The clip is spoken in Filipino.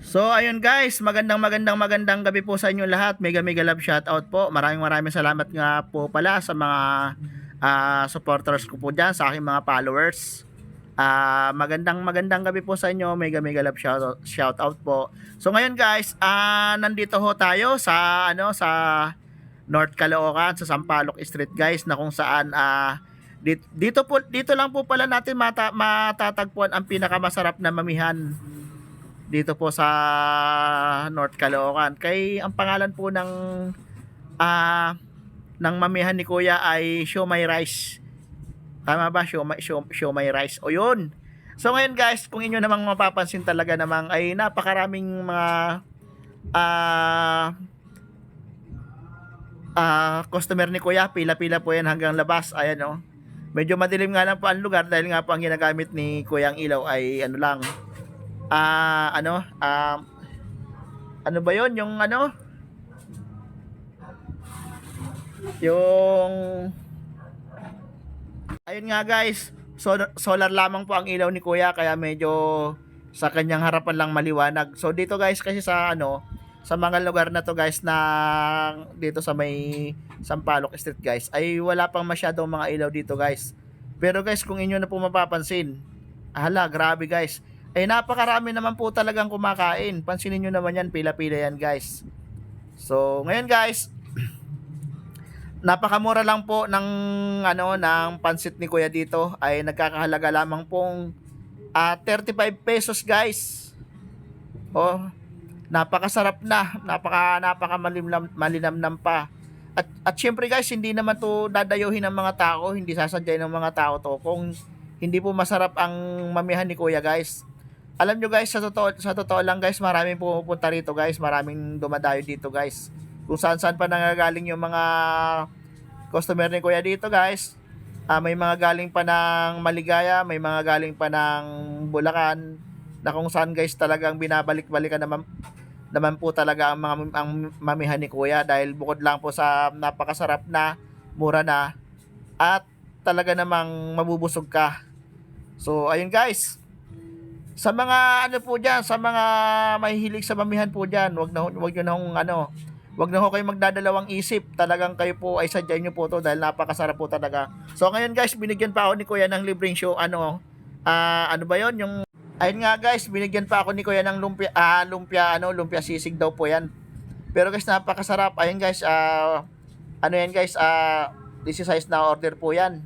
So ayun guys, magandang magandang magandang gabi po sa inyo lahat. Mega mega love shoutout po. Maraming maraming salamat nga po pala sa mga ah, supporters ko po dyan, sa aking mga followers. Ah, magandang magandang gabi po sa inyo. Mega mega love shoutout, shoutout po. So ngayon guys, ah, nandito ho tayo sa ano sa North Caloocan sa Sampaloc Street guys na kung saan ah dito, dito po dito lang po pala natin mata, matatagpuan ang pinakamasarap na mamihan dito po sa North Caloocan. Kay ang pangalan po ng ah ng mamihan ni Kuya ay Siomay Rice. Tama ba? Siomay, Siom- Siomay Rice. O yun. So ngayon guys, kung inyo namang mapapansin talaga namang ay napakaraming mga ah ah customer ni Kuya, pila-pila po yan hanggang labas. Ayan oh. Medyo madilim nga lang po ang lugar dahil nga po ang ginagamit ni Kuya ang ilaw ay ano lang, ah ano um ano ba yon yung ano? Yung ayun nga guys. So, solar lamang po ang ilaw ni kuya kaya medyo sa kanyang harapan lang maliwanag. So dito guys kasi sa ano sa mga lugar na to guys na dito sa may Sampaloc Street guys ay wala pang masyadong mga ilaw dito guys. Pero guys kung inyo na po mapapansin hala grabe guys ay napakarami naman po talagang kumakain. Pansinin nyo naman yan, pila-pila yan guys. So, ngayon guys, napakamura lang po ng ano ng pansit ni Kuya dito ay nagkakahalaga lamang pong ah, 35 pesos guys. Oh, napakasarap na, napaka napaka malinam, malinamnam pa. At at syempre guys, hindi naman to dadayuhin ng mga tao, hindi sasadyain ng mga tao to kung hindi po masarap ang mamihan ni Kuya guys alam nyo guys, sa totoo, sa totoo lang guys, maraming pumupunta rito guys, maraming dumadayo dito guys. Kung saan saan pa nangagaling yung mga customer ni Kuya dito guys. Ah, may mga galing pa ng Maligaya, may mga galing pa ng Bulacan, na kung saan guys talagang binabalik-balikan naman naman po talaga ang mga ang mamihan ni Kuya dahil bukod lang po sa napakasarap na, mura na, at talaga namang mabubusog ka. So, ayun guys, sa mga ano po diyan, sa mga mahihilig sa mamihan po diyan, wag na wag niyo na hong ano, wag na ho kayo magdadalawang isip. Talagang kayo po ay sadyain niyo po to dahil napakasarap po talaga. So ngayon guys, binigyan pa ako ni Kuya ng libreng show ano, ah ano ba 'yon? Yung ayun nga guys, binigyan pa ako ni Kuya ng lumpia ah, lumpia ano, lumpia sisig daw po 'yan. Pero guys, napakasarap. Ayun guys, ah ano yan guys, ah this is size na order po 'yan.